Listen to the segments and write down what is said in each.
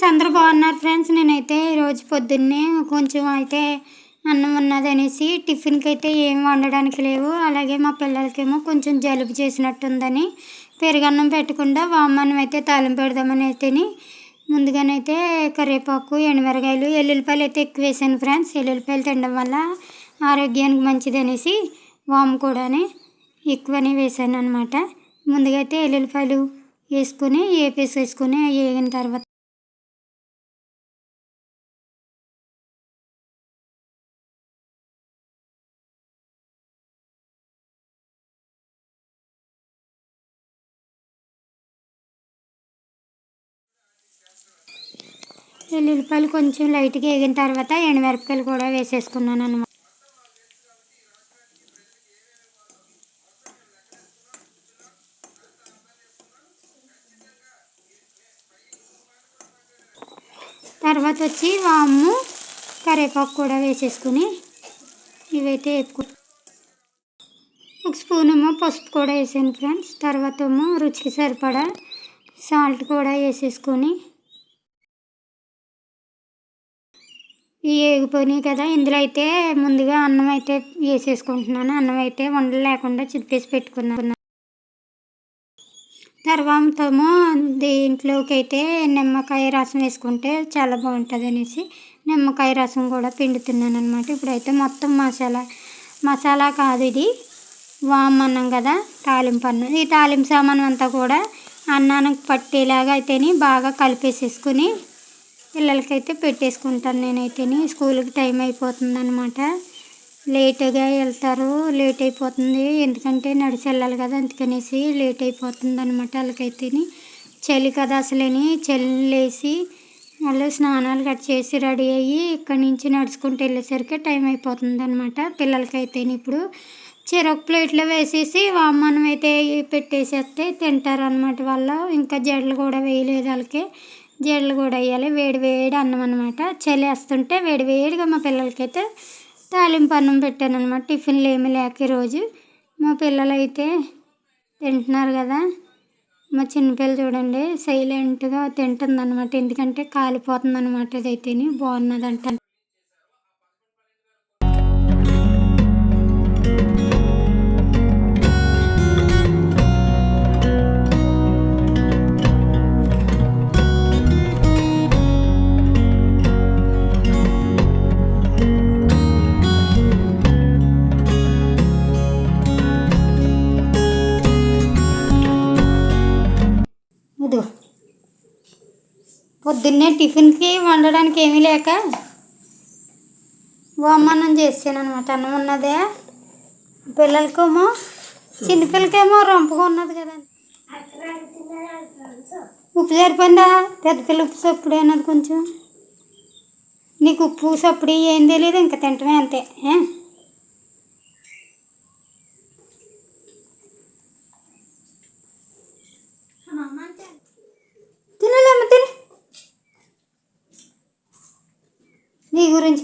Friends అందరూ బాగున్నారు friends. నేనైతే ఈరోజు పొద్దున్నే కొంచెం అయితే అన్నం ఉన్నది అనేసి టిఫిన్కి అయితే ఏం వండడానికి లేవు. అలాగే మా పిల్లలకేమో కొంచెం జలుబు చేసినట్టుందని పెరుగన్నం పెట్టకుండా వామన్నం అయితే తాలింపు పెడదామని అయితేని ముందుగానైతే కరివేపాకు ఎండుమిరగాయలు ఎల్లుల్లిపాయలు అయితే ఎక్కువ వేసాను ఫ్రెండ్స్. ఎల్లుల్లిపాయలు తినడం వల్ల ఆరోగ్యానికి మంచిది అనేసి వాము కూడానే ఎక్కువనే వేసాను అనమాట ముందుగా అయితే ఎల్లుల్లిపాయలు వేసుకుని వేపేసి వేసుకుని వేగిన తర్వాత ఎల్లుల్లిపాయలు కొంచెం లైట్గా వేగిన తర్వాత ఎండుమిరపకాయలు కూడా వేసేసుకున్నాను అనమాట తర్వాత వచ్చి వాము కరివేపాకు కూడా వేసేసుకుని ఇవైతే ఎక్కువ. ఒక స్పూన్ ఏమో పసుపు కూడా వేసాను ఫ్రెండ్స్. తర్వాత ఏమో రుచికి సరిపడా సాల్ట్ కూడా వేసేసుకొని ఈ ఏగిపోయినాయి కదా ఇందులో అయితే ముందుగా అన్నం అయితే వేసేసుకుంటున్నాను. అన్నం అయితే వండలు లేకుండా చిప్పేసి పెట్టుకున్నాను. తర్వాతము దీంట్లోకి అయితే నిమ్మకాయ రసం వేసుకుంటే చాలా బాగుంటుంది అనేసి నిమ్మకాయ రసం కూడా పిండుతున్నాను అనమాట ఇప్పుడైతే మొత్తం మసాలా మసాలా కాదు ఇది. వామ్ అన్నం కదా తాలింపు అన్నం. ఈ తాలింపు సామాన్ అంతా కూడా అన్నానికి పట్టేలాగా అయితేని బాగా కలిపేసేసుకుని పిల్లలకైతే పెట్టేసుకుంటాను నేనైతేని. స్కూల్కి టైం అయిపోతుందనమాట లేటుగా వెళ్తారు లేట్ అయిపోతుంది. ఎందుకంటే నడిచి వెళ్ళాలి కదా అందుకనేసి లేట్ అయిపోతుంది అనమాట వాళ్ళకైతేని. చలి కదా అసలేని చల్లేసి వాళ్ళు స్నానాలు కట్ చేసి రెడీ అయ్యి ఇక్కడి నుంచి నడుచుకుంటూ వెళ్ళేసరికి టైం అయిపోతుంది అనమాట పిల్లలకైతేని. ఇప్పుడు చెరొక ప్లేట్లో వేసేసి వామనం అయితే పెట్టేసేస్తే తింటారు అనమాట వాళ్ళు. ఇంకా జడలు కూడా వేయలేదు వాళ్ళకి. జీడలు కూడా వేయాలి. వేడి వేడి అన్నం అనమాట చలి వేస్తుంటే వేడి వేడిగా మా పిల్లలకైతే తాలింపు అన్నం పెట్టాను అనమాట టిఫిన్లు ఏమీ లేక ఈరోజు మా పిల్లలు అయితే తింటున్నారు కదా. మా చిన్నపిల్ల చూడండి సైలెంట్గా తింటుంది అనమాట ఎందుకంటే కాలిపోతుంది అనమాట ఇదైతేని. బాగున్నదంట. పొద్దున్నే టిఫిన్కి వండడానికి ఏమీ లేక వామన్నం చేసాను అనమాట అన్నం ఉన్నదే. పిల్లలకేమో చిన్నపిల్లకేమో రొంపగా ఉన్నది కదా. ఉప్పు సరిపోయిందా? పెద్ద పిల్ల ఉప్పు సప్పుడు అన్నది కొంచెం. నీకు ఉప్పు సప్పుడు ఏం తెలియదు ఇంకా తింటమే అంతే ఏ? తినలేమ్మ తిని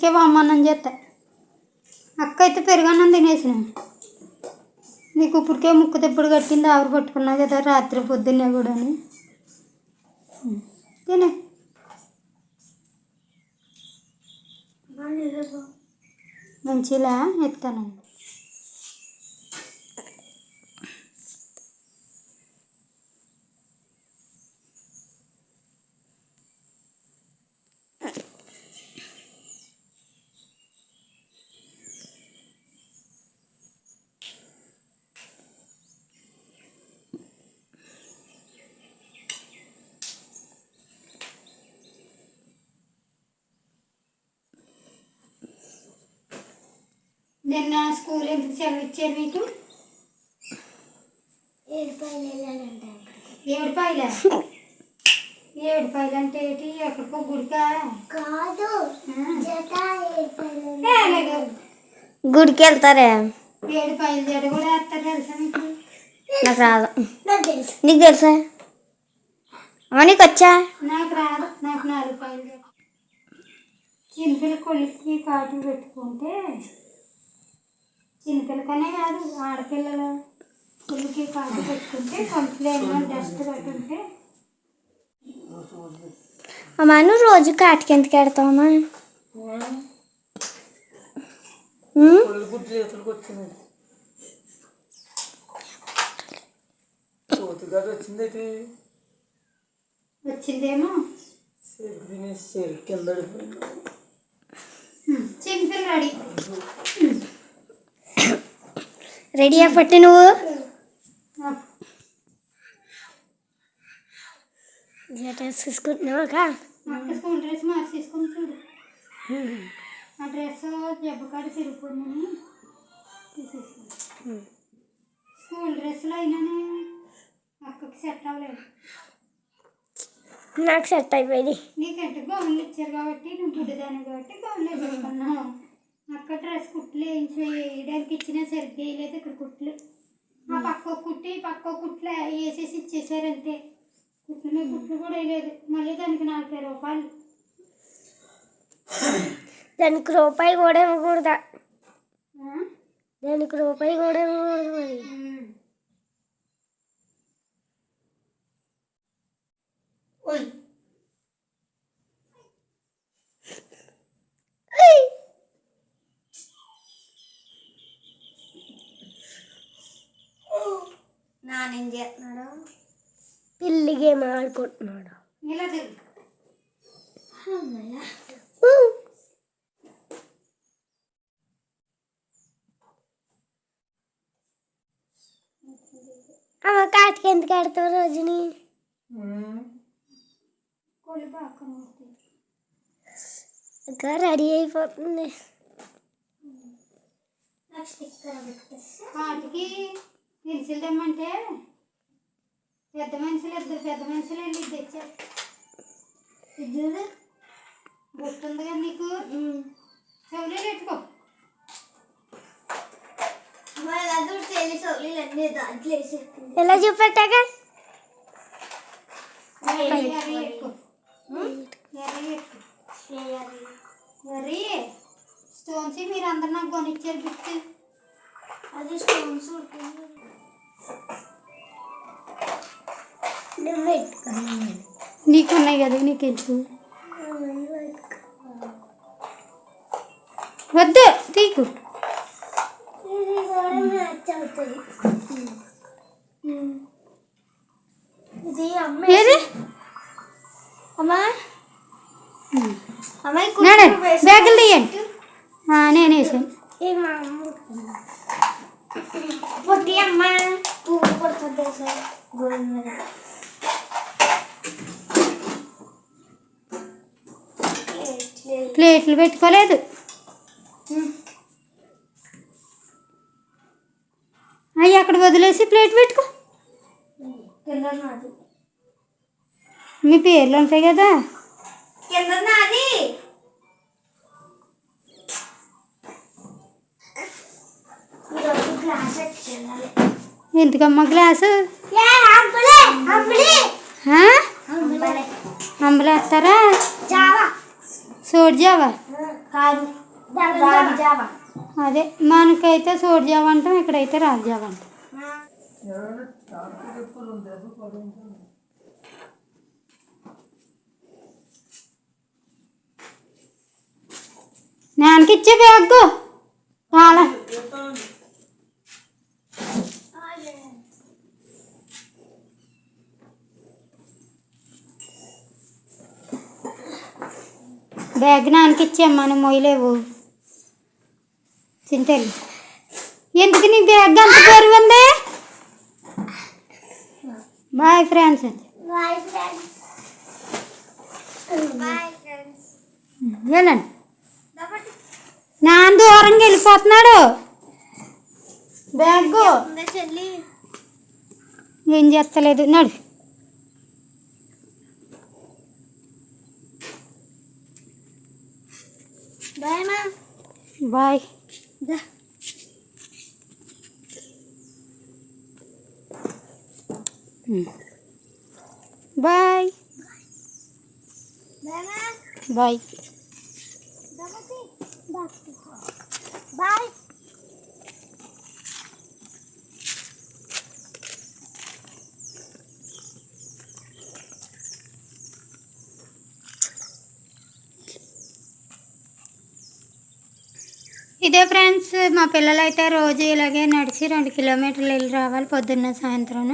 నీ గురించికే చేస్తా అక్క అయితే పెరుగన్నం తినేసిన. నీకు ఇప్పటికే ముక్కు తెప్పుడు కట్టింది ఆవిరి పట్టుకున్నావు కదా రాత్రి పొద్దున్నే కూడా అని. తినే. మంచిలా ఎత్తానండి. నిన్న స్కూల్ ఎందుకు సెలవు ఇచ్చారు మీకు? ఏడు పాయల ఏడు పాయలు అంటే ఏంటి? ఎక్కడికో గుడికా? కాదు. గుడికి వెళ్తారే? ఏడు పాయలు జడ కూడా వేస్తారు తెలుసా మీకు? నాకు రాదు. నాకు తెలుసు. నీకు తెలుసా? అమ్మ నీకు వచ్చా? నాకు రాదు. నాకు నాలుగు పాయలు చిన్నపిల్ల కొడుక్కి కాటు పెట్టుకుంటే చిన్నపిల్లకనే కాదు ఆడపిల్లలు కొడుక్కి కాటు పెట్టుకుంటే కంప్లైంట్ డస్ట్ పట్టుంటే. అమ్మా నువ్వు రోజు కాటికి వచ్చింది. ఏంటి వచ్చిందేమో? కింద చింపిల్ రెడీ. రెడీ అప్పటి నువ్వు. డ్రెస్ తీసుకుంటున్నావా అక్క. స్కూల్ డ్రెస్ మార్చేసుకుని చూడు. ఆ డ్రెస్ జబ్బకాడ తిరిగిపోయిందని తీసేసుకుని స్కూల్ డ్రెస్లో అయినానే అక్కకి సెట్ అవ్వలేదు. నాకు సెట్ అయిపోయింది. నీకంటే గౌన్లు ఇచ్చారు కాబట్టి నువ్వు గుడ్డిదాన్ని కాబట్టి గౌన్లు వేసేసుకున్నావు అక్క డ్రెస్ కుట్లు వేయడానికి ఇచ్చినా సరిగ్గా వేయలేదు ఇక్కడ కుట్లు. ఆ పక్క కుట్టి పక్క కుట్లు వేసేసి ఇచ్చేసారు అంతే. కుట్లు మీద కుట్లు కూడా వేయలేదు. మళ్ళీ దానికి నలభై రూపాయలు. దానికి రూపాయి కూడా ఇవ్వకూడదా? దానికి రూపాయి కూడా ఇవ్వకూడదు మరి. నానేం చేస్తున్నాడు? పిల్లి గేమ్ ఆడుకుంటున్నాడు. ఇలా తిరుగు? అమ్మ కాటికి ఎందుకు ఆడతావు రోజుని. ఇంకా రెడీ అయిపోతుంది. వాటికి పెన్సిల్ తెమ్మంటే పెద్ద మనుషులు ఇద్దరు పెద్ద మనుషులు వెళ్ళి ఇది తెచ్చారు. ఇద్దరు గుర్తుంది కదా నీకు? చెవులు పెట్టుకో. ఎలా పెట్టుకో ఎర్రీ స్టోన్స్ మీరు అందరు నాకు కొనిచ్చారు గిఫ్ట్. అది స్టోన్స్ నువ్వు పెట్టుకో నీకు ఉన్నాయి కదా నీకు తెలుసు వద్దు తీకు ఇది కూడా మ్యాచ్ అవుతుంది ఇది అమ్మ ఏది అమ్మా అమ్మాయి నాడే బ్యాగులు తీయండి ఆ, నేను వేసాను ఏ మా అమ్మ పొట్టి అమ్మ పువ్వు పడుతుంది ప్లేట్లు పెట్టుకోలేదు. అయ్యి అక్కడ వదిలేసి ప్లేట్ పెట్టుకో. మీ పేర్లు ఉంటాయి కదా. ఎందుకమ్మా గ్లాసు? అంబలేస్తారా జావా సోడి జావా కాదు రాగి జావా అదే మనకైతే సోడి జావా అంటాం ఇక్కడైతే రాగి జావా అంటాం నాన్నకి ఇచ్చే బ్యాగ్ బ్యాగ్ నాన్నకి ఇచ్చేమ్మా నువ్వు మోయలేవు చింతలు ఎందుకు నీ బ్యాగ్ అంత బరువు ఉంది? బాయ్ ఫ్రెండ్స్ బాయ్ ఫ్రెండ్స్ వెళ్ళండి. నాన్న దూరంగా వెళ్ళిపోతున్నాడు. బ్యాగ్. ఏం చేస్తలేదు. నడు. బాయ్ మా బాయ్ దా బాయ్ బాయ్ మా బాయ్ బాయ్ ఇదే ఫ్రెండ్స్ మా పిల్లలు అయితే రోజు ఇలాగే నడిచి రెండు కిలోమీటర్లు వెళ్ళి రావాలి పొద్దున్న సాయంత్రం.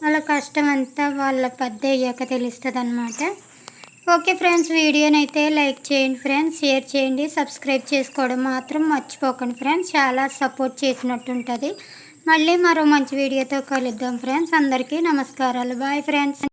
వాళ్ళ కష్టం అంతా వాళ్ళ పెద్ద అయ్యాక తెలుస్తుంది అనమాట ఓకే ఫ్రెండ్స్ వీడియోని అయితే లైక్ చేయండి ఫ్రెండ్స్ షేర్ చేయండి. సబ్స్క్రైబ్ చేసుకోవడం మాత్రం మర్చిపోకండి ఫ్రెండ్స్ చాలా సపోర్ట్ చేసినట్టు ఉంటుంది మళ్ళీ మరో మంచి వీడియోతో కలుద్దాం ఫ్రెండ్స్ అందరికీ నమస్కారాలు. Bye friends